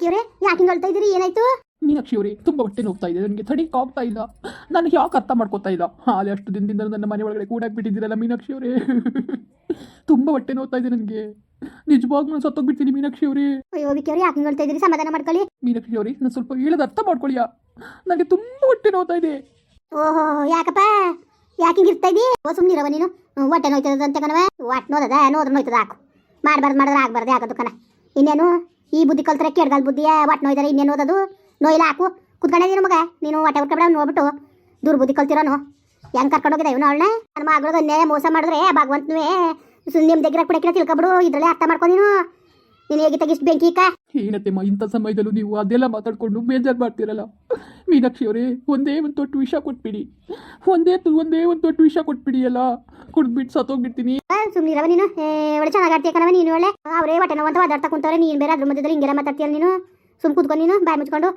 ವಿಕ್ಕಿಯವರೇ ಯಾಕೆ ಹಿಂಗೆ ಹೇಳ್ತಾ ಇದೀರಿ? ಏನಾಯ್ತು? ಮೀನಾಕ್ಷಿ ತುಂಬಾ ತುಂಬ ಹೊಟ್ಟೆ ನೋಗ್ತಾ ಇದೆ. ನನಗೆ ತಡಿಕ್ ಆಗ್ತಾ ಇಲ್ಲ. ನಾನು ಯಾಕೆ ಅರ್ಥ ಮಾಡ್ಕೋತಾ ಇಲ್ಲ? ಹಾಲೆ ಅಷ್ಟು ದಿನದಿಂದ ನನ್ನ ಮನೆ ಒಳಗಡೆ ಕೂಡಾಕ್ ಬಿಟ್ಟಿದ್ದೀರಲ್ಲ ಮೀನಾಕ್ಷಿ ಅವರೇ ತುಂಬಾ ಹೊಟ್ಟೆ ನೋಗ್ತಾ ಇದೆ ನನಗೆ. ನಿಜವಾಗ್ಲೂ ನಾನು ಸತ್ತೋಗ್ಬಿಡ್ತೀನಿ ಮೀನಾಕ್ಷಿ ಅವರೇ ಅಯ್ಯೋ ವಿಕ್ಕಿಯವರೇ ಯಾಕೆ ಹಿಂಗೆ ಹೇಳ್ತಾ ಇದ್ದೀರಿ ಸಮಾಧಾನ ಮಾಡ್ಕೊಳ್ಳಿ. ಮೀನಾಕ್ಷಿ ಅವರೇ ನಾನು ಸ್ವಲ್ಪ ಹೇಳೋದು ಅರ್ಥ ಮಾಡ್ಕೊಳ್ಳಿಯಾ? ನನಗೆ ತುಂಬಾ ಹೊಟ್ಟೆ ನೋಗ್ತಾ ಇದೆ. ಓಹೋ ಯಾಕಪ್ಪ? ಯಾಕೆ ಹಿಂಗೆ ಇರ್ತಾ ಇದೀ? ಓ ಸುಮ್ಮನಿರವ ನೀನು. ಹ್ಮ್, ಹೊಟ್ಟೆ ನೋಯ್ತದ ಅಂತ ಕಣವ ಹೊಟ್ಟೆ ನೋದದ ನೋದ್ರ ನೋಯ್ತದ? ಹಾಕು. ಮಾಡ್ಬಾರ್ದು ಮಾಡಿದ್ರೆ ಆಗ್ಬಾರ್ದು ಯಾಕದು ಕಣ ಇನ್ನೇನು? ಈ ಬುದ್ಧಿ ಕಲ್ತ್ರೆ ಕೆಡ್ಗಾಲ್ ಬುದ್ಧಿಯ ಹೊಟ್ಟೆ ನೋಯ್ದಾರೆ ಇನ್ನೇನು ಓದೋದು ನೋಯಿಲ್ಲ ಹಾಕು ಕುತ್ಕೊಂಡೆ ನೀನು ಮಗ ನೀನು ಹೊಟ್ಟೆ ಹೊಟ್ಟೆ ಬಿಡ ನೋಡ್ಬಿಟ್ಟು ದುರ್ಬುದ್ಧಿ ಕಲ್ತಿರೋನು ಹೆಂಗ್ ಕರ್ಕೊಂಡು ಹೋಗಿದ್ದೆ ಇವನು ಅವಳನ್ನ ನನ್ನ ಮಗಳಿಗೆ ಅನ್ಯಾಯ ಮೋಸ ಮಾಡಿದ್ರೆ ಭಗವಂತನೇ ನಿಮ್ಮ దగ్గర ಕೊಡಕ್ಕಿಲ್ಲ ತಿಳ್ಕೊಬಿಡು ಇದ್ರಲ್ಲೇ ಅರ್ಥ ಮಾಡ್ಕೊ ನೀನು ನೀನು ಹೇಗೆ ತೆಗಿಸ್ ಬೆಂಕಿ ಇಕ್ಕ ಏನತ್ತೆಮ್ಮ ಇಂಥ ಸಮಯದಲ್ಲೂ ನೀವು ಅದೆಲ್ಲ ಮಾತಾಡ್ಕೊಂಡು ಬೇಜಾರು ಮಾಡ್ತೀರಲ್ಲ ಮೀನಾಕ್ಷಿ ಅವರೇ ಒಂದೇ ಒಂದು ತೊಟ್ಟು ವಿಷ ಕೊಟ್ಬಿಡಿ ಒಂದೇ ತು- ಒಂದೇ ಒಂದು ತೊಟ್ಟು ವಿಷ ಕೊಟ್ಬಿಡಿ ಅಲ್ಲ ಕುಡ್ದ್ಬಿಟ್ಟು ಸತ್ತೋಗ್ಬಿಡ್ತೀನಿ ಸುಮ್ಮನಿರವ ನೀನು ಏ, ಒಳ್ಳೆ ಚೆನ್ನಾಗಿ ಆಡ್ತೀಯ ಕಣವ ನೀನು ಒಳ್ಳೆ. ಅವರೇ ಹೊಟ್ಟೆ ನೋವು ಅಂತ ಮಾತಾಡ್ತಾ ಕುಂತವ್ರೆ. ನೀನು ಬೇರೆ ಅದ್ರ ಮಧ್ಯದಲ್ಲಿ ಹಿಂಗೆಲ್ಲ ಮಾತಾಡ್ತೀಯಲ್ಲ ನೀನು? ಸುಮ್ ಕುತ್ಕೊಂಡು ನೀನು ಬಾಯ್ ಮುಚ್ಕೊಂಡು.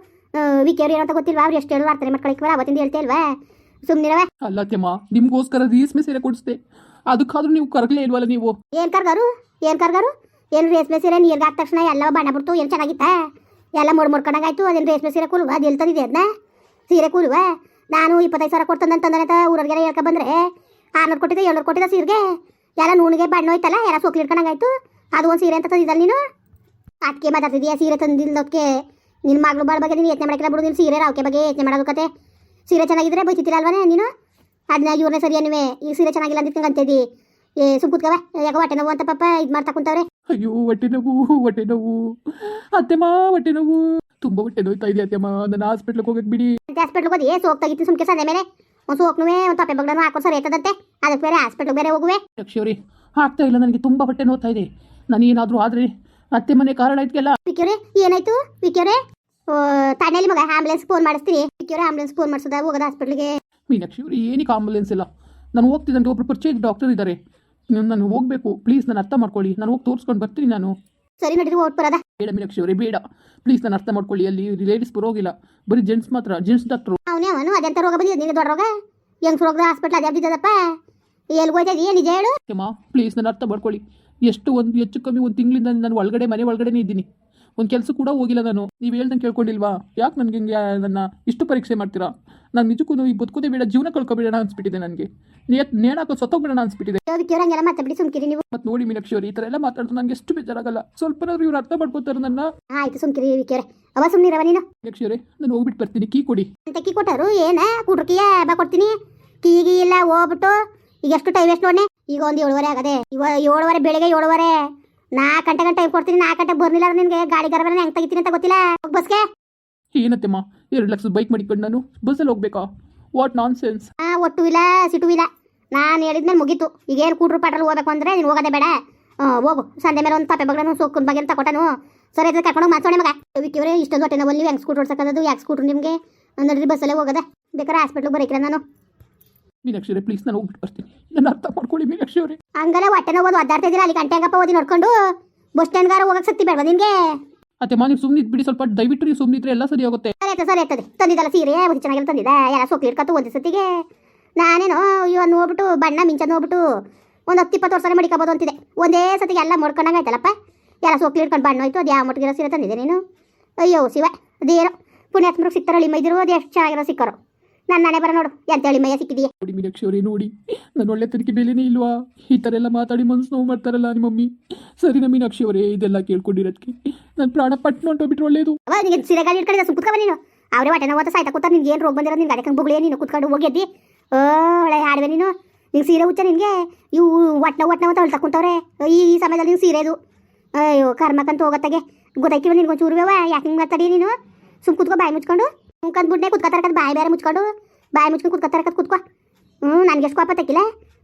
ವಿಕೆಯವ್ರು ಏನಂತ ಗೊತ್ತಿಲ್ವಾ? ಅವ್ರು ಎಷ್ಟು ಹೇಳುವ ಅರ್ಥನೆ ಮಾಡ್ಕೊಳಕ್ಕೆ ಅವತ್ತಿಂದ ಹೇಳ್ತೇಲ್ವಾ ಸುಮ್ಮನಿರವ ಅಲ್ಲ ತೆಮ್ಮ ನಿಮ್ಗೋಸ್ಕರ ರೇಸ್ಮೆ ಸೀರೆ ಕೊಡಿಸ್ದೆ. ಅದಕ್ಕಾದ್ರೂ ನೀವು ಕರಗಲೇ ಇಲ್ವಲ್ಲ ನೀವು? ಏನ್ ಕರ್ಗಾರು? ಏನ್ ಕರ್ಗಾರು? ಏನು ರೇಷ್ಮೆ ಸೀರೆ ನೀರ್ಗೆ ಆದ ತಕ್ಷಣ ಎಲ್ಲ ಬಣ್ಣ ಬಿಡ್ತು ಏನು ಚೆನ್ನಾಗಿತ್ತ? ಎಲ್ಲ ಮೊಡ್ ಮೊಡ್ಕೊಂಡಾಗಾಯ್ತು ಅದೇನು ರೇಷ್ಮೆ ಸೀರೆ ಕೂಲ್ವ? ಅದು ಎಲ್ಲಿ ಅದನ್ನ ಸೀರೆ ಕೂಲ್ವ? ನಾನು ಇಪ್ಪತ್ತೈದು ಸಾವಿರ ಕೊಡ್ತಂದಂತಂದ್ರೆ ಊರವ್ರಿಗೆ ಹೇಳ್ಕೊ ಬಂದ್ರೆ. ಆರ್ನೂರು ಕೊಟ್ಟಿದ್ದೆ ಏಳ್ನೂರು ಕೊಟ್ಟಿದ್ದ ಸೀರೆಗೆ. ಎಲ್ಲ ನೂನಿಗೆ ಬಣ್ಣ ಹೋಯ್ತಲ್ಲ ಎಲ್ಲ ಸೋಕ್ಲಿ ಇಟ್ಕೊಂಡಾಗಾಯ್ತು ಅದು ಒಂದು ಸೀರೆ ಅಂತ ತಂದಿದ್ದಲ್ಲ ನೀನು? ಅದಕ್ಕೆ ಮಾತಾಡ್ತಿದ್ಯಾ ಸೀರೆ ತಂದಿಲ್ಲದಕ್ಕೆ ನಿನ್ನ ಮಗಳು ಬಾಳ ಬಗ್ಗೆ ನೀನು ಯತ್ನೆ ಮಾಡಕ್ಕಿಲ್ಲ ಬಿಡು ನೀನು ಸೀರೆ ರಾವ್ಕೆ ಬಗ್ಗೆ ಯತ್ನೆ ಮಾಡೋದು ಕತೆ. ಸೀರೆ ಚೆನ್ನಾಗಿದ್ರೆ ಬೈತಿತ್ತಿಲ್ಲ ಅಲ್ವನೇ ನೀನು? ಅದನ್ನ ಇವ್ರನ್ನೇ ಸರಿ ಅನ್ವೆ ಈ ಸೀರೆ ಚೆನ್ನಾಗಿಲ್ಲ ಅಂತ ಅಂತಿದ್ದಿ ಏ ಸುಮ್ ಕೂತ್ಕವ ಯಾಕೋ ಹೊಟ್ಟೆ ನೋವು ಅಂತ ಪಾಪ ಇದು ಮಾಡ್ತಾ ಕುಂತವ್ರೆ. ಅಯ್ಯೋ ಹೊಟ್ಟೆ ನೋವು ಹೊಟ್ಟೆ ನೋವು. ಅತ್ತೆಮ್ಮ ಹೊಟ್ಟೆ ನೋವು. ತುಂಬಾ ಹೊಟ್ಟೆ ನೋಯ್ತಾ ಇದೆ ಅತ್ತೆಮ್ಮ ನನ್ನ ಹಾಸ್ಪಿಟ್ಲಿಗೆ ಹೋಗಕ್ಕೆ ಬಿಡಿ. ಹಾಸ್ಪಿಟ್ಲಿಗೆ ಹೋದಿ ಸೋಕ್ ತಗಿತ್ತು ಸುಮ್ಕೆ ಸಂದೆ ಮೇಲೆ. ಒಂದು ಸೋಕ್ನುವೆ ಒಂದು ತಪ್ಪೆ ಬಗ್ಗನು ಹಾಕೋ ಸರಿ ಆಯ್ತದಂತೆ. ಅದಕ್ಕೆ ಬೇರೆ ಹಾಸ್ಪಿಟ್ಲಿಗೆ ಬೇರೆ ಹೋಗುವೆ. ಯಕ್ಷವ್ರಿ ಆಗ್ತಾ ಇಲ್ಲ ನನಗೆ ತುಂಬಾ ಹೊಟ್ಟೆ ನೋತಾ ಇದೆ. ನಾನು ಏನಾದರೂ ಆದರೆ ಅತ್ತೆ ಮನೆ ಕಾರಣ ಇದಕ್ಕೆಲ್ಲ ವಿಕ್ಯೂರಿ ಏನಾಯ್ತು? ವಿಕ್ಯೂರಿ ತಾನೇಲಿ ಮಗ ಆಂಬುಲೆನ್ಸ್ ಫೋನ್ ಮಾಡಿಸ್ತೀನಿ ವಿಕ್ಯೂರಿ ಆಂಬುಲೆನ್ಸ್ ಫೋನ್ ಮಾಡಿಸೋದ? ಹೋಗೋದ ಹಾಸ್ಪಿಟ್ಲಿಗೆ ಮೀನಾಕ್ಷಿ ಅವ್ರಿ ಏನಕ್ಕೆ ಆಂಬುಲೆನ್ಸ್ ಇಲ್ಲ. ನಾನು ಹೋಗ್ತಿದ್ದಂಗೆ ಒಬ್ರು ಪರಿಚಯ ಡಾಕ್ಟರ್ ಇದ್ದಾರೆ. ನಾನು ಹೋಗಬೇಕು. ಪ್ಲೀಸ್ ನಾನು ಅರ್ಥ ಮಾಡ್ಕೊಳ್ಳಿ. ನಾನು ಹೋಗಿ ತೋರಿಸ್ಕೊಂಡು ಬರ್ತೀನಿ ನಾನು. ಸರಿ ನಡೀರಿ ಓಟ್ ಬರೋದ? ಬೇಡ ಮೀನಾಕ್ಷಿ ಅವರೇ ಬೇಡ. ಪ್ಲೀಸ್ ನಾನು ಅರ್ಥ ಮಾಡ್ಕೊಳ್ಳಿ ಅಲ್ಲಿ ಲೇಡೀಸ್ ಬರೋಗಿಲ್ಲ ಬರೀ ಜೆಂಟ್ಸ್ ಮಾತ್ರ ಜೆಂಟ್ಸ್ ಡಾಕ್ಟ್ರು ಅವನೇ ಅವನು ಅದೆಂತ ರೋಗ ಬಂದಿದೆ? ನಿನಗೆ ದೊಡ್ಡ ರೋಗ? ಹೆಂಗ್ ರೋಗದ ಹಾಸ್ಪಿಟ್ಲ್ ಅದೇ ಬಿದ್ದದಪ್ಪ ಎಲ್ಲಿ ಹೋಯ್ತದಿ ನಿಜ ಹೇಳು? ಅಮ್ಮ ಪ್ಲೀಸ್ ನಾನು ಅರ್ಥ ಮಾಡ್ಕೊಳ್ಳಿ. ಎಷ್ಟು ಒಂದು ಹೆಚ್ಚು ಕಮ್ಮಿ ಒಂದು ತಿಂಗಳಿಂದ ನಾನು ಒಳಗಡೆ ಮನೆ ಒಳಗಡೆನೇ ಇದ್ದೀನಿ. ಒಂದು ಕೆಲಸ ಕೂಡ ಹೋಗಿಲ್ಲ ನಾನು. ನೀವು ಹೇಳ್ದಂಗೆ ಕೇಳ್ಕೊಂಡಿಲ್ವಾ? ಯಾಕೆ ನನಗೆ ಹಿಂಗೆ ನನ್ನ ಇಷ್ಟು ಪರೀಕ್ಷೆ ಮಾಡ್ತೀರಾ? ನಾನು ನಿಜಕ್ಕೂ ಈ ಬದುಕುದೇ ಬೇಡ ಜೀವನ ಕಳ್ಕೊಬೇಡ ಅನ್ಸ್ಬಿಟ್ಟಿದೆ ನನಗೆ. ನೇತ್ ನೇಣಾಕೋ ಸತ್ತೋಗ್ಬೇಡ ಅನ್ಸ್ಬಿಟ್ಟಿದೆ. ನೀವು. ಮತ್ತು ನೋಡಿ ಮೀನಾಕ್ಷಿ ಅವರು ಈ ತರ ಎಲ್ಲ ಮಾತಾಡಿದ್ರೆ ನನಗೆ ಎಷ್ಟು ಬೇಜಾರಾಗಲ್ಲ. ಸ್ವಲ್ಪ ಇವ್ರು ಅರ್ಥ ಮಾಡ್ಕೋತಾರೆ ನನ್ನ. ಆಯ್ತು ಸುಮ್ಕಿರಿ ವಿಕೆರೆ ಅವ ಸುಮ್ನಿರವ ನೀನು. ಮೀನಾಕ್ಷಿ ಅವರೇ ನಾನು ಹೋಗ್ಬಿಟ್ಟು ಬರ್ತೀನಿ ಕೀ ಕೊಡಿ. ಅಂತ ಕೀ ಕೊಟ್ಟರು ಏನ? ಕುಡ್ರಕಿಯ ಬಾ ಕೊಡ್ತೀನಿ. ಕೀಗಿ ಇಲ್ಲ ಹೋಗ್ಬಿಟ್ಟು ಈಗ ಎಷ್ಟು ಟೈಮ್ ಎಷ್ಟು ನೋಡಿ ಈಗ ಒಂದು ಏಳುವರೆ ಆಗದೆ. ಇವ ಏಳುವರೆ ಬೆಳಿಗ್ಗೆ ಏಳುವರೆ. ನಾಲ್ಕು ಗಂಟೆ ಗಂಟೆ ಟೈಮ್ ಕೊಡ್ತೀನಿ ನಾಲ್ಕು ಗಂಟೆ ಬರ್ಲಿಲ್ಲ ನಿನ್ಗೆ ಗಾಡಿ ಗರ್ಭನ ಹೆಂಗ್ ತೆಗಿತೀನಿ ಅಂತ ಗೊತ್ತಿಲ್ಲ? ಬಸ್ಗೆ. ಏನತ್ತೆಮ್ಮ? ಎರಡು ಲಕ್ಷದ ಬೈಕ್ ಮಾಡಿಕೊಂಡು ನಾನು ಬಸ್ಸಲ್ಲಿ ಹೋಗ್ಬೇಕಾ? ವಾಟ್ ನಾನ್ ಸೆನ್ಸ್ ಒಟ್ಟು ಇಲ್ಲ ಸಿಟು ಇಲ್ಲ. ನಾನು ಹೇಳಿದ್ಮೇಲೆ ಮುಗೀತು. ಈಗ ಏನು ಕೂಟ್ರು ಪಾಟ್ರಲ್ಲಿ ಹೋಗ್ಬೇಕು ಅಂದ್ರೆ ನೀನು ಹೋಗೋದೇ ಬೇಡ. ಹೋಗು. ಸಂಜೆ ಮೇಲೆ ಒಂದು ತಪ್ಪೆ ಬಗ್ಗೆ ಸೋಕ್ ಬಗ್ಗೆ ತಗೊಟ್ಟನು ಸರಿ ಅದಕ್ಕೆ ಕರ್ಕೊಂಡು ಮಾತಾಡಿ ಮಗ. ವಿಕ್ಕಿವ್ರೆ ಇಷ್ಟೊಂದು ಹೊಟ್ಟೆ ನೋವಲ್ಲಿ ಹೆಂಗ್ ಸ್ಕೂಟರ್ ಓಡ್ಸಕ್ಕದು ಯಾಕೆ ಸ್ಕೂಟ್ರು ನಿಮಗೆ? ಅಂದ್ರೆ ಬಸ್ಸಲ್ಲೇ ಹೋಗೋದೆ. ಬೇಕಾದ್ರೆ ಹಾಸ್ಪಿಟ್ಲಿಗೆ ಬರೀಕ್ರೆ ನಾನು. ಮೀನಾಕ್ಷಿ ಪ್ಲೀಸ್ ನಾನು ಹೋಗ್ಬಿಟ್ಟು ಬರ್ತೀನಿ. ನನ್ನ ಅರ್ಥ ಮಾಡ್ಕೊಳ್ಳಿ ಮೀನಾಕ್ಷಿ ಅವರೇ ಹಂಗಲ್ಲ ಹೊಟ್ಟೆ ನೋವು ಇದ್ದೀರಾ ಅಲ್ಲಿ ಗಂಟೆ ಹಂಗಪ್ಪ ಓದಿ ನೋಡ್ಕೊಂಡು? ಬಸ್ ಸ್ಟ್ಯಾಂಡ್ಗಾರ ಹೋಗಕ್ಕೆ ಸತ್ತಿ ಬೇಡವಾ ನಿನ್ಗೆ ಅತ್ತೆಮ್ಮ ನೀವು ಸುಮ್ಮನೆ ಬಿಡಿ, ಸ್ವಲ್ಪ ದಯವಿಟ್ಟು ನೀವು ಎಲ್ಲ ಸರಿ ಹೋಗುತ್ತೆ. ಸರಿ ಸರಿ ತಂದಿದ್ದಲ್ಲ ಸೀರೆ ಒಂದು ಚೆನ್ನಾಗಿಲ್ಲ ತಂದಿದ್ದ. ಎಲ್ಲ ಸೊಕ್ಲಿ ಇಟ್ಕೊತು ಒಂದು ಸತಿಗೆ. ನಾನೇನು ಇವಾಗ ನೋಡ್ಬಿಟ್ಟು ಬಣ್ಣ ಮಿಂಚ ನೋಡ್ಬಿಟ್ಟು ಒಂದು ಹತ್ತು ಇಪ್ಪತ್ತು ವರ್ಷ ಮಡಿಕೋಬೋದು ಅಂತಿದೆ ಒಂದೇ ಸತಿಗೆ ಎಲ್ಲ ಮೊಡ್ಕೊಂಡಂಗೆ ಆಯ್ತಲ್ಲಪ್ಪ? ಎಲ್ಲ ಸೊಕ್ಲಿ ಇಟ್ಕೊಂಡು ಬಣ್ಣ ಹೋಯ್ತು, ಅದು ಯಾವ ಮಟ್ಟಿಗಿರೋ ಸೀರೆ ತಂದಿದೆ ನೀನು? ಅಯ್ಯೋ, ಶಿವ, ಅದೇನೋ ಪುಣ್ಯಾತ್ಮರಿಗೆ ಸಿಕ್ತಾರೋ ಅಳಿಮೈದಿರು ಅದು ಎಷ್ಟು ಚೆನ್ನಾಗಿರೋ ಸಿಕ್ಕರು. ನನ್ನ ನಾನೇ ಬರ ನೋಡು. ಎಂತ ಅಳಿಮಯ್ಯ ಸಿಕ್ಕಿದೀಯ? ನೋಡಿ ಮೀನಾಕ್ಷಿ ಅವರೇ ನೋಡಿ. ನನ್ನ ಒಳ್ಳೆ ತನಿಖೆ ಬೆಲೆನೇ ಇಲ್ವಾ? ಈ ಥರ ಎಲ್ಲ ಮಾತಾಡಿ ಮನ್ಸು ನೋವು ಮಾಡ್ತಾರಲ್ಲ ನಿಮ್ಮ ಮಮ್ಮಿ. ಸರಿನಾ ಮೀನಾಕ್ಷಿ ಅವರೇ ಇದೆಲ್ಲ ಕೇಳ್ಕೊಂಡಿರೋದಕ್ಕೆ ನನ್ನ ಪ್ರಾಣ ಪಟ್ಟು ಹೊಂಟೋಗ್ಬಿಟ್ರೆ ಒಳ್ಳೇದು. ಅವ ನಿನಗೆ ಸೀರೆ ಗಾಡಿ ಇಟ್ಕೊಂಡಿದ್ದ ಸುಮ್ ಕುತ್ಕೊಬ ನೀನು. ಅವರೇ ಹೊಟ್ಟೆ ನೋವು ಸಾಯ್ತಾ ಕೂತ ನಿನ್ಗೆ ಏನು ರೋಗ ಬಂದಿರೋ ನಿನ್ ಗಾಡಿ ಕಂಗೆ ಬುಗ್ಳಿ ನೀನು ಕುತ್ಕೊಂಡು ಹೋಗಿದ್ದಿ ಒಳ್ಳೆ ಹಾಡುವೆ ನೀನು. ನಿಂಗೆ ಸೀರೆ ಹುಚ್ಚ ನಿನಗೆ? ಇವು ಒಟ್ನ ಒಟ್ನ ಅಂತ ಹೊಳ್ತಾ ಕುಂತವ್ರೆ. ಈ ಈ ಸಮಯದಲ್ಲಿ ನಿಂಗೆ ಸೀರೆದು ಅಯ್ಯೋ ಕರ್ಮಕ್ಕಂತ ಹೋಗತ್ತಾಗೆ. ಗೊತ್ತಾಯ್ತಿವ ನಿನ್ಗೊಂದು ಚೂರುವೆವ ಯಾಕೆ ಹಿಂಗೆ ಮಾತಾಡಿ ನೀನು? ಸುಮ್ ಕುತ್ಕೋ ಬಾಯಿ ಮುಚ್ಕೊಂಡು. ಮುಖಂದ್ ಬಿಡ್ನೆ ಕುತ್ಕೋತಾರಕತ್ ಬಾಯಿ ಬೇರೆ ಮುಚ್ಕೊಂಡು ಬಾಯಿ ಮುಚ್ಕೊಂಡು ಕುತ್ಕೋತಾರಕತ್ ಕುತ್ಕೋ. ಹ್ಞೂ ನನಗೆ ಎಷ್ಟು ಕೋಪ ತಕ್ಕಿಲ್ಲ.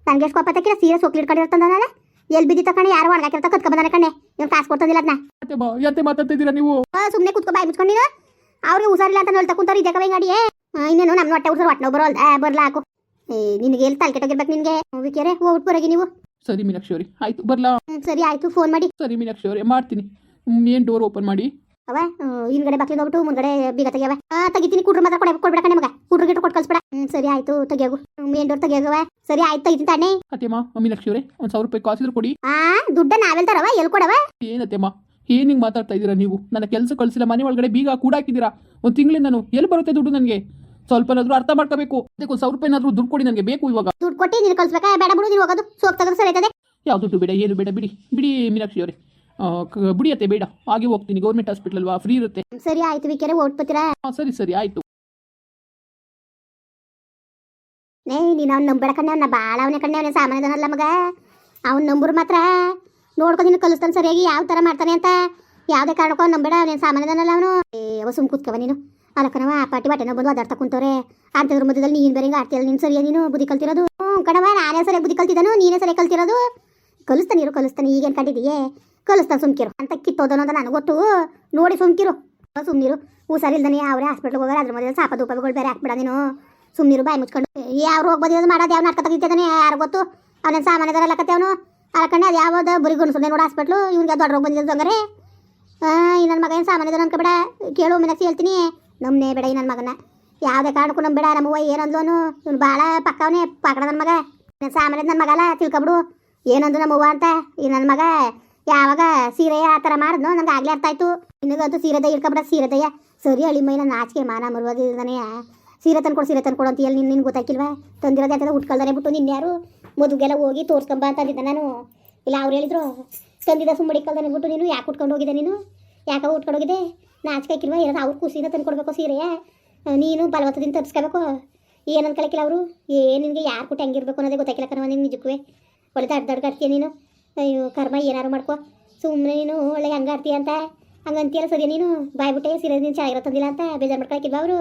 ನನಗೆ ಎಷ್ಟು ಕೋಪ ತಕ್ಕಿಲ್ಲ. ಸೀರೆ ಸೊಕ್ಲಿ ಇಟ್ಕೊಂಡಿರ್ತಂದಲ್ಲ ಎಲ್ಲಿ ಬಿದ್ದಿ ತಕೊಂಡು ಯಾರು ಒಣಗಾಕಿರ್ತ ಕತ್ಕೊ ಬಂದಾನೆ ಕಣ್ಣೆ ಇವ್ನು ಕಾಸು ಕೊಡ್ತದಿಲ್ಲ ಅದನ್ನ ಯಾತೆ ಮಾತಾಡ್ತಿದ್ದೀರಾ ನೀವು? ಸುಮ್ಮನೆ ಕುತ್ಕೊ ಬಾಯಿ ಮುಚ್ಕೊಂಡು ನೀನು. ಅವ್ರಿಗೆ ಹುಷಾರಿಲ್ಲ ಅಂತ ಹೇಳ್ತಾ ಕುಂತವ್ರು ಇದೇ ಏ ಗಾಡಿಯೇ ಇನ್ನೇನು ನಮ್ಮ ಹೊಟ್ಟೆ ಹುಷಾರು ಹೊಟ್ಟೆ ಬರೋಲ್ ಬರ್ಲಾ ಹಾಕು. ಏ ನಿನಗೆ ಎಲ್ಲಿ ತಲೆ ಕೆಟ್ಟೋಗಿರ್ಬೇಕು ನಿನಗೆ? ವಿಕೆರೆ ಹೋಗ್ಬಿಟ್ಟು ಬರೋಗಿ ನೀವು. ಸರಿ ಮೀನಾಕ್ಷಿ ಅವ್ರಿ ಆಯ್ತು ಬರ್ಲಾ. ಸರಿ ಆಯ್ತು ಫೋನ್ ಮಾಡಿ. ಸರಿ ಮೀನಾಕ್ಷಿ ಅವ್ರೆ ಮಾಡ್ತೀನಿ. ಏನು ಡೋರ್ ಓಪನ್ ಮಾಡಿ? ಅವ ಹಿಂದ್ಗಡೆ ಬಾಕ್ಲಿಗೆ ಹೋಗ್ಬಿಟ್ಟು ಮುಂದ್ಗಡೆ ಬೀಗ ತೆಗಿಯವ. ತೆಗಿತೀನಿ ಕುಡ್ರು ಮಾತ್ರ ಕೊಡ ಕೊಡ್ಬೇಡ ಕಣೆ ಮಗ. ಕುಡ್ರು ಗಿಟ್ರು ಕೊಟ್ಟು ಕಳ್ಸ್ಬೇಡ. ಸರಿ ಆಯ್ತು ತೆಗಿಯೋಗು. Main door ತೆಗಿಯೋಗವ. ಸರಿ ಆಯ್ತು ತೆಗಿತೀನಿ ತಾನೆ. ಅತ್ತೆಮ್ಮ ಮೀನಾಕ್ಷಿ ಅವರೇ ಒಂದ್ ಸಾವಿರ ರೂಪಾಯಿ ಕಾಸಿದ್ರು ಕೊಡಿ. ಆ ದುಡ್ಡ ನಾವೆಲ್ ತರವ? ಎಲ್ ಕೊಡವ? ಏನತ್ತೆಮ್ಮ ಏನ್ ಹಿಂಗ್ ಮಾತಾಡ್ತಾ ಇದೀರಾ ನೀವು? ನನ್ನ ಕೆಲಸ ಕಳಿಸಿಲ್ಲ ಮನೆ ಒಳಗಡೆ ಬೀಗ ಕೂಡ ಹಾಕಿದ್ದೀರಾ? ಒಂದ್ ತಿಂಗಳಿಂದ ನಾನು ಎಲ್ಲಿ ಬರುತ್ತೆ ದುಡ್ಡು ನನಗೆ? ಸ್ವಲ್ಪನಾದ್ರೂ ಅರ್ಥ ಮಾಡ್ಕೋಬೇಕು. ಅದಕ್ಕೆ ಒಂದ್ ಸಾವಿರ ರೂಪಾಯಿನಾದ್ರೂ ದುಡ್ಡು ಕೊಡಿ ನನಗೆ ಬೇಕು ಇವಾಗ. ದುಡ್ಡು ಕೊಟ್ಟು ನೀನು ಕಳ್ಸ್ಬೇಕಾ? ಬೇಡ ಬಿಡು ನೀನು ಹೋಗೋದು. ಸೋಕ್ ತೆಗೆದು ಸರಿ ಆಯ್ತದೆ. ಯಾವ ದುಡ್ಡು ಬೇಡ ಏನು ಬೇಡ ಬಿಡಿ. ಬಿಡಿ ಮೀನಾಕ್ಷಿ ಅವರೇ ಬಿಡಿಯತ್ತೆ ಬೇಡ. ಹಾಗೆ ಹೋಗ್ತೀನಿ ಗೌರ್ಮೆಂಟ್ ಹಾಸ್ಪಿಟಲ್ ಅಲ್ವಾ? ಫ್ರೀ ಇರುತ್ತೆ. ಸರಿ ಆಯ್ತು ವಿಕೆರೆ ಓಟ್ಬತ್ತೀರಾ ಹಾಂ ಸರಿ ಸರಿ ಆಯಿತು. ನೇ ನೀನು ಅವ್ನು ನಂಬೇಡ ಕಣ್ಣೆ ಅವ್ನ ಭಾಳ ಅವನೇ ಕಣ್ಣೆ ಅವನೇ ಸಾಮಾನ್ಯದನಲ್ಲ ಮಗ. ಅವ್ನ ನಂಬರ್ ಮಾತ್ರ. ನೋಡ್ಕೊ ನೀನು ಕಲಿಸ್ತಾನೆ ಸರಿಯಾಗಿ ಯಾವ ಥರ ಮಾಡ್ತಾನೆ ಅಂತ. ಯಾವುದೇ ಕಾರಣಕ್ಕೂ ಅವ್ನು ನಂಬೇಡ ಅವನೇನು ಸಾಮಾನ್ಯದನಲ್ಲ ಅವನು. ಅವ ಸುಮ್ ಕೂತ್ಕವ ನೀನು. ಅಲ್ಲಕ್ಕನವ ಆ ಪಾಟಿ ಬಾಟೆನ ಬಂದು ಅದಾಡ್ತಾ ಕುಂತವ್ರೆ. ಅಂಥದ್ರ ಮಧ್ಯದಲ್ಲಿ ನೀನು ಬೇರೆ ಆಡ್ತಿಯಲ್ಲ ನೀನು ಸರಿಯಾ ನೀನು ಬುದ್ಧಿ ಕಲ್ತಿರೋದು? ಹ್ಞೂ ಕಣವ ನಾನೇ ಸರಿಯಾಗಿ ಬುದ್ಧಿ ಕಲ್ತಿದ್ದಾನು ನೀನೇ ಸರಿಯಾಗಿ ಕಲ್ತಿರೋದು? ಕಲಿಸ್ತಾನೆ ಇರು ಕಲಿಸ್ತಾನೆ ಈಗೇನು ಕಂಡಿದೀಯೇ ಕಲಿಸ್ತಾನೆ ಸುಮ್ಕಿರು. ಅಂತ ಕಿತ್ತೋದನು ಅಂತ ನನಗೆ ಗೊತ್ತು. ನೋಡಿ ಸುಮ್ಕಿರು. ಸುಮ್ನಿರು. ಹುಷಾರಿಲ್ದಾನೆ ಅವರೇ ಹಾಸ್ಪಿಟ್ಲ್ಗೆ ಹೋಗೋರು, ಅದ್ರ ಮಧ್ಯೆ ಸಾಪ ದೂಪಗಳು ಬೇರೆ ಹಾಕ್ಬಿಡ ನೀನು. ಸುಮ್ನಿರು, ಬಾಯಿ ಮುಚ್ಕೊಂಡು. ಯಾವ ರೋಗ ಬದಿಯೋದು ಮಾಡೋದು, ಯಾವ ನಾಟಕ ತೆಗಿತಾನೆ ಯಾರು ಗೊತ್ತು? ಅವನ ಸಾಮಾನ್ಯದಲ್ಲ ಕತ್ತೆ ಅವನು. ಅಲ್ಲಕಂಡೆ ಅದು ಯಾವ್ದು ಬರೀ ಸುಮ್ಮನೆ ನೋಡಿ ಹಾಸ್ಪಿಟ್ಲು ಇವ್ನಿಗೆ ದೊಡ್ಡ ರೋಗ ಬಂದಿದ್ದು ಹಂಗಾರೆ. ಈ ನನ್ನ ಮಗ ಏನು ಸಾಮಾನ್ಯದ ಅನ್ಕೊಬೇಡ ಕೇಳು ಮನಸ್ಸು ಹೇಳ್ತೀನಿ. ನಮ್ಮನೆ ಬೇಡ ಈ ನನ್ನ ಮಗನ ಯಾವುದೇ ಕಾರಣಕ್ಕೂ ನಂಬೇಡ ನಮ್ಮವ್ವ ಏನಂದ್ಲೋನು ಇವ್ನು ಭಾಳ ಪಕ್ಕವನೇ ಪಾಕಡ ನನ್ನ ಮಗ. ಸಾಮಾನ್ಯದ ನನ್ನ ಮಗ ಅಲ್ಲ, ತಿಳ್ಕೊಬಿಡು. ಏನಂದು ನಮ್ಮವ್ವ ಅಂತ. ಈ ನನ್ನ ಮಗ ಯಾವಾಗ ಸೀರೆಯ ಆ ಥರ ಮಾಡಿದ್ನೋ ನಂಗೆ ಆಗ್ಲೇ ಅರ್ಥ ಆಯ್ತು. ನಿನಗಂತೂ ಸೀರೆ ದಯ ಇಟ್ಕೊಬಿಡ ಸೀರೆ ಸರಿ ಅಳಿ ಮೈನ ನಾಚಿಕೆ ಮಾನ ಮರುವುದಿದ್ದಾನೆ ಸೀರೆ ತಂದ್ಕೊಡು ಸೀರೆ ತಂದ್ಕೊಡು ಅಂತ ಹೇಳಿ ನಿನ್ನ ನಿನ್ಗೆ ಗೊತ್ತಾಗಿಲ್ವಾ ತಂದಿರೋದೆ ಯಾಕಂದ್ರೆ ಉಟ್ಕೊಳ್ದಾನೆ ಬಿಟ್ಟು ನಿನ್ಯಾರು ಮದುವೆಗೆಲ್ಲ ಹೋಗಿ ತೋರ್ಸ್ಕೊಂಬ ಅಂತ ಅಂದಿದ್ದೆ ನಾನು. ಇಲ್ಲ, ಅವ್ರು ಹೇಳಿದ್ರು, ತಂದಿದ್ದ ಸುಮ್ಮಡಿ ಕಲ್ದಾನೆ ಬಿಟ್ಟು ನೀನು ಯಾಕೆ ಉಟ್ಕೊಂಡು ಹೋಗಿದ್ದೆ ನೀನು? ಯಾಕೆ ಉಟ್ಕೊಂಡು ಹೋಗಿದೆ ನಾಚಿಕೆ ಏನಾದ್ರು ಅವ್ರು ತಂದು ತಂದ್ಕೊಡ್ಬೇಕು ಸೀರೆಯ? ನೀನು ಬಲವತ್ತದಿಂದ ತಪ್ಪಿಸ್ಕೋಬೇಕು ಏನು ಅನ್ಕೊಳಕಿಲ್ಲ ಅವರು? ಏನು ನಿನಗೆ ಯಾರು ಕೊಟ್ಟು ಹೆಂಗಿರ್ಬೇಕು ಅನ್ನೋದೇ ಗೊತ್ತಾಗಿಲ್ಲ ಕಣವ ನಿನ್ನ ನಿಜಕ್ಕೆ ಒಳ್ಳೆ ದಡ್ಡ ದಡ್ಡ ನೀನು. ಅಯ್ಯೋ ಕರ್ಮ ಏನಾರು ಮಾಡ್ಕೊ. ಸುಮ್ಮನೆ ನೀನು ಒಳ್ಳೆ ಹಂಗೆ ಅಂತ? ಹಂಗಂತೀಯಲ್ಲ ಸದ್ಯ ನೀನು? ಬಾಯ್ಬಿಟ್ಟೆ ಸೀರೆ ನೀನು ಚೆನ್ನಾಗಿರತ್ತಂದಿಲ್ಲ ಅಂತ? ಬೇಜಾರು ಮಾಡ್ಕೊಳಕಿಲ್ವ ಅವರು?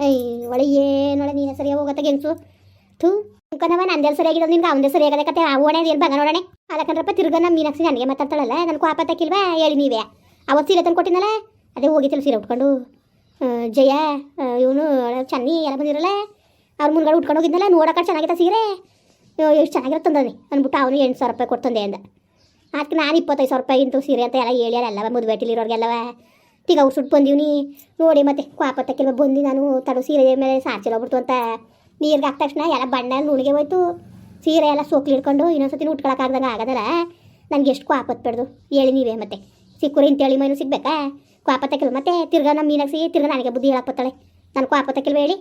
ಅಯ್ಯ ಒಳ್ಳೆ ಏನೊಳೆ ನೀನು ಸರಿಯಾಗಿ ಹೋಗತ್ತೆ ಗೆಣಸು ಥೂ. ನಂದೆ ನಂದೇ ಸರಿಯಾಗಿದ್ದು ನಿನ್ಗೆ ಅವನದೇ ಸರಿಯಾಗದೆ ಕತೆ? ಓಣೆ ಏನು ಬಂಗ ನೋಡೋಣ ಅಲ್ಲಕಂದ್ರಪ್ಪ ತಿರ್ಗ ನಮ್ಮ ಮೀನಾಕ್ಷಿ ನನಗೆ ಮಾತಾಡ್ತಾಳಲ್ಲ ನನ್ನ ಕೋಪ ತಕ್ಕಿಲ್ವಾ? ಹೇಳಿ ನೀವೇ. ಅವತ್ತು ಸೀರೆ ತಂದು ಕೊಟ್ಟಿನಲ್ಲ? ಅದೇ ಹೋಗಿತ್ತಲ್ಲ ಸೀರೆ ಉಟ್ಕೊಂಡು. ಆ, ಜಯ ಇವನು ಚನ್ನಿ ಎಲ್ಲ ಬಂದಿರಲ್ಲ ಅವ್ರ ಮುಂದ್ಗಡೆ ಉಟ್ಕೊಂಡು ಹೋಗಿದ್ನಲ್ಲ ನೋಡೋಕೆ ಚೆನ್ನಾಗಿತ್ತ ಸೀರೆ? ಎಷ್ಟು ಚೆನ್ನಾಗಿರೋ ತಂದನೆ ಅಂದ್ಬಿಟ್ಟು ಅವನು ಎಂಟು ಸಾವಿರ ರೂಪಾಯಿ ಕೊಡ್ತಂದೆ ಅಂದ. ಅದಕ್ಕೆ ನಾನು ಇಪ್ಪತ್ತೈದು ಸಾವಿರ ರೂಪಾಯಿ ಇಂತು ಸೀರೆ ಅಂತ ಎಲ್ಲ ಹೇಳಿ ಅಲ್ಲವ ಮದುವೆಟ್ಟಿಲಿರೋರಿಗೆಲ್ಲವ ತಿಗ ಅವ್ರು ಸುಟ್ಟು ಬಂದೀವ್ನಿ ನೋಡಿ ಮತ್ತೆ ಕ್ವಾಪತ್ತಕ್ಕೆಲ್ಲ ಬಂದು ನಾನು ತಡು ಸೀರೆ ಮೇಲೆ ಸಾರ್ಚಿಲ್ಲ ಹೋಗ್ಬಿಡ್ತು ಅಂತ. ನೀರಿಗೆ ಹಾಕಿದ ತಕ್ಷಣ ಎಲ್ಲ ಬಣ್ಣ ನುಣಿಗೆ ಹೋಯ್ತು. ಸೀರೆ ಎಲ್ಲ ಸೋಕ್ಲಿ ಹಿಡ್ಕೊಂಡು ಇನ್ನೊಂದ್ಸತಿ ಉಟ್ಕೊಳಕ್ಕಾಗ್ದಂಗೆ ಆಗೋದಲ್ಲ. ನನಗೆ ಎಷ್ಟು ಕ್ವಾಪತ್ ಬಿಡ್ದು ಹೇಳಿ ನೀವೇ ಮತ್ತೆ. ಸಿಕ್ಕೂರಿ ಅಂತೇಳಿ ಮೈನು ಸಿಗ್ಬೇಕಾ? ಕ್ವಾಪತ್ತಕ್ಕಿಲ್ಲ ಮತ್ತೆ ತಿರ್ಗಾ ನಮ್ಮ ಮೀನಾಕ್ಷಿ, ತಿರ್ಗಾ ನನಗೆ ಬುದ್ಧಿ ಹೇಳಕ್ಕೆ ಬತ್ತಾಳೆ. ನಾನು ಕ್ವಾಪತ್ತಕ್ಕಿಲ್ವ ಹೇಳಿ.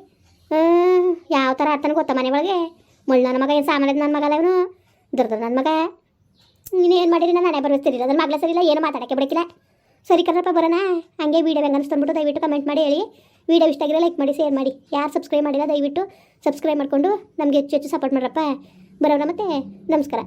ಯಾವ ಥರ ಆಡ್ತಾನೆ ಗೊತ್ತಾ ಮನೆ ಒಳಗೆ? ಮುಳ್ಳು ನನ್ನ ಮಗ ಏನು ಸಾಮಾನ್ಯದ ನನ್ನ ಮಗಲ್ಲ ಇವನು? ದುರ್ದ ನನ್ನ ಮಗ. ನೀನು ಏನು ಮಾಡಿರಿ ನಾನು ಹಣೆ ಬರೋಸ್ತೀರಿ ನನ್ನ ಮಗಳ ಸರಿಯಿಲ್ಲ ಏನು ಮಾತಾಡಕ್ಕೆ ಬಿಡಕ್ಕಿಲ್ಲ. ಸರಿ ಕರಪ್ಪ ಬರೋಣ. ಹಂಗೆ ವೀಡಿಯೋ ಹೆಂಗೆ ಅನಿಸ್ತಂದ್ಬಿಟ್ಟು ದಯವಿಟ್ಟು ಕಮೆಂಟ್ ಮಾಡಿ, ಹೇಳಿ. ವೀಡಿಯೋ ಇಷ್ಟ ಆಗಿರೋ ಲೈಕ್ ಮಾಡಿ ಶೇರ್ ಮಾಡಿ. ಯಾರು ಸಬ್ಸ್ಕ್ರೈಬ್ ಮಾಡಿಲ್ಲ, ದಯವಿಟ್ಟು ಸಬ್ಸ್ಕ್ರೈಬ್ ಮಾಡಿಕೊಂಡು ನಮಗೆ ಹೆಚ್ಚು ಹೆಚ್ಚು ಸಪೋರ್ಟ್ ಮಾಡ್ರಪ್ಪ. ಬರೋಣ ಮತ್ತೆ. ನಮಸ್ಕಾರ.